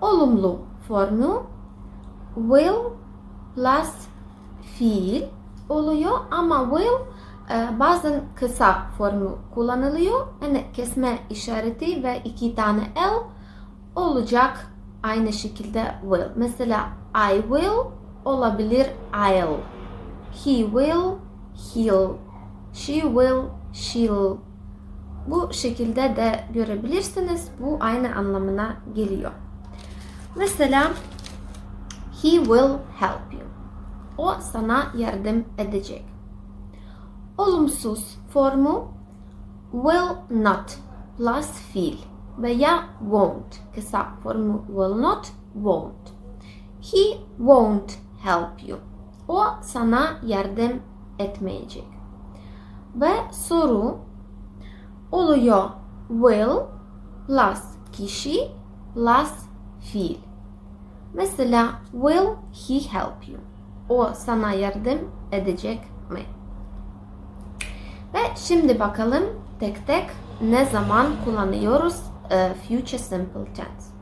olumlu formu will plus fiil oluyor ama will e, bazen kısa formu kullanılıyor. Yani kesme işareti ve iki tane l olacak aynı şekilde will. Mesela I will olabilir I'll. He will, he'll. She will, she'll. Bu şekilde de görebilirsiniz. Bu aynı anlamına geliyor. Mesela he will help you. O sana yardım edecek. Olumsuz formu will not plus fiil veya won't. Kısa formu will not, won't. He won't help you. O sana yardım etmeyecek. Ve soru oluyor will plus kişi plus fiil. Mesela will he help you? O sana yardım edecek mi? Ve şimdi bakalım tek tek ne zaman kullanıyoruz e, future simple tense.